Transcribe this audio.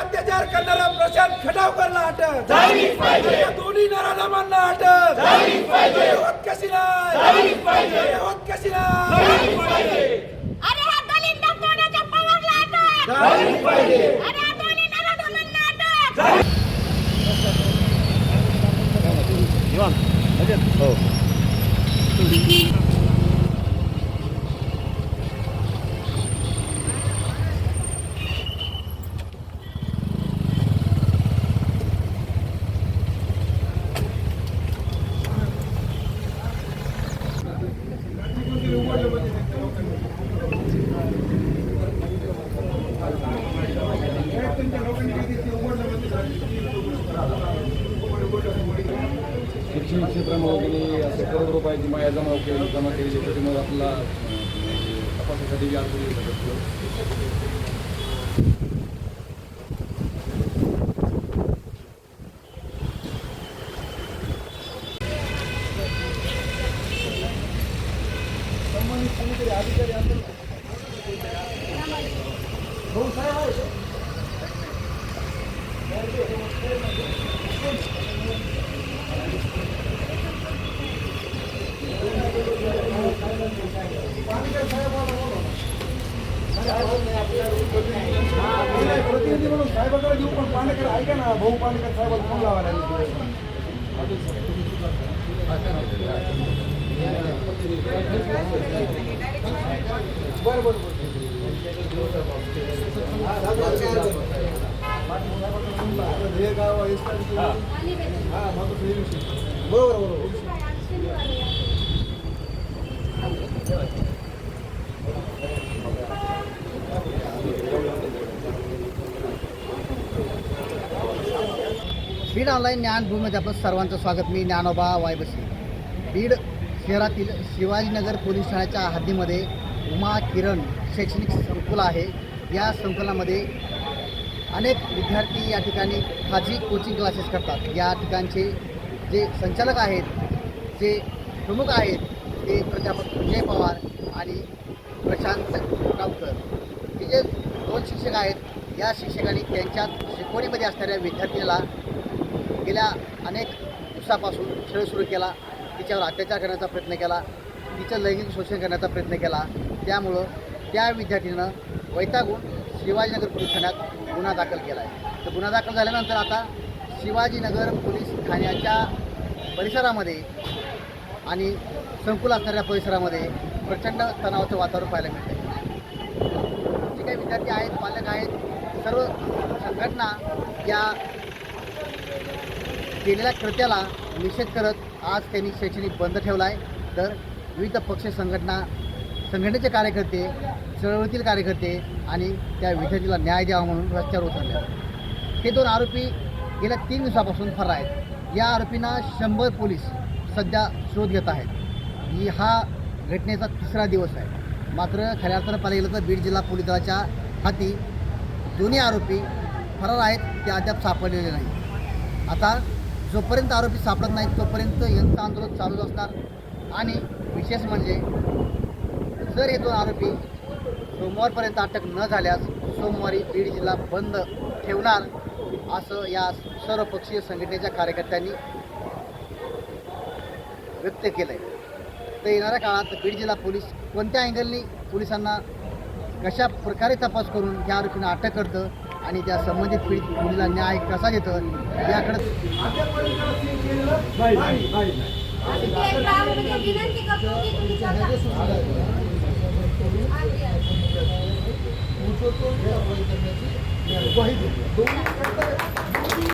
अत्याचार करणारा प्रशांत खटावकरला अटक या दोन्ही नराधमांना अटक हे होत कशी नाही? हे होत कशी नाही? अरे हा. शिक्षण क्षेत्रामध्ये त्यांनी असं करोड रुपयाची माया जमा केली जमा केली त्याच्यामुळे आपला अं, म्हणजे तपासासाठी बी अर्ज दिला साहेबांकडे घेऊ पण पांडेकर ऐका ना भाऊ पांडेकर साहेबांना फोन लावायला बरं बरं बरं हे गाव हा बरोबर बरोबर. बीड ऑनलाईन ज्ञानभूमीमध्ये आपलं सर्वांचं स्वागत. मी ज्ञानोबा वायबसी. बीड शहरातील शिवाजीनगर पोलीस ठाण्याच्या हद्दीमध्ये उमा किरण शैक्षणिक संकुल आहे. या संकुलामध्ये अनेक विद्यार्थी या ठिकाणी खाजगी कोचिंग क्लासेस करतात. या ठिकाणचे जे संचालक आहेत जे प्रमुख आहेत ते प्राध्यापक विजय पवार आणि प्रशांत गावकर. हे जे दोन शिक्षक आहेत या शिक्षकांनी त्यांच्या शिकवणीमध्ये असणाऱ्या विद्यार्थ्याला गेल्या अनेक दिवसापासून खेळ सुरू केला तिच्यावर अत्याचार करण्याचा प्रयत्न केला तिचं लैंगिक शोषण करण्याचा प्रयत्न केला. त्यामुळं त्या विद्यार्थीनं वैतागून शिवाजीनगर पोलीस ठाण्यात गुन्हा दाखल केला आहे तर गुन्हा दाखल झाल्यानंतर आता शिवाजीनगर पोलीस ठाण्याच्या परिसरामध्ये आणि संकुल असणाऱ्या परिसरामध्ये प्रचंड तणावाचं वातावरण पाहायला मिळते जे काही विद्यार्थी आहेत पालक आहेत सर्व संघटना या केलेल्या कृत्याला निषेध करत आज त्यांनी शैक्षणिक बंद ठेवला आहे तर विविध पक्ष संघटना संघटनेचे कार्यकर्ते चळवळीतील कार्यकर्ते आणि त्या विद्यार्थीला न्याय द्यावा म्हणून रस्त्यावर उतरले. हे दोन आरोपी गेल्या तीन दिवसापासून फरार आहेत. या आरोपींना शंभर पोलीस सध्या शोध घेत आहेत. ही हा घटनेचा तिसरा दिवस आहे. मात्र खऱ्या अर्थानं पाहिलं गेलं तर बीड जिल्हा पोलीस दलाच्या हाती दोन्ही आरोपी फरार आहेत. ते अद्याप सापडलेले नाही आता जोपर्यंत आरोपी सापडत नाहीत तोपर्यंत यांचं आंदोलन चालूच असणार. आणि विशेष म्हणजे जर हे दोन आरोपी सोमवारपर्यंत अटक न झाल्यास सोमवारी बीड जिल्हा बंद ठेवणार असं या सर्वपक्षीय संघटनेच्या कार्यकर्त्यांनी व्यक्त केलं आहे तर येणाऱ्या काळात बीड जिल्हा पोलीस कोणत्या अँगलनी पोलिसांना कशा प्रकारे तपास करून या आरोपींना अटक करतं आणि त्या संबंधित पीडित मुलीला न्याय कसा देतं याकडे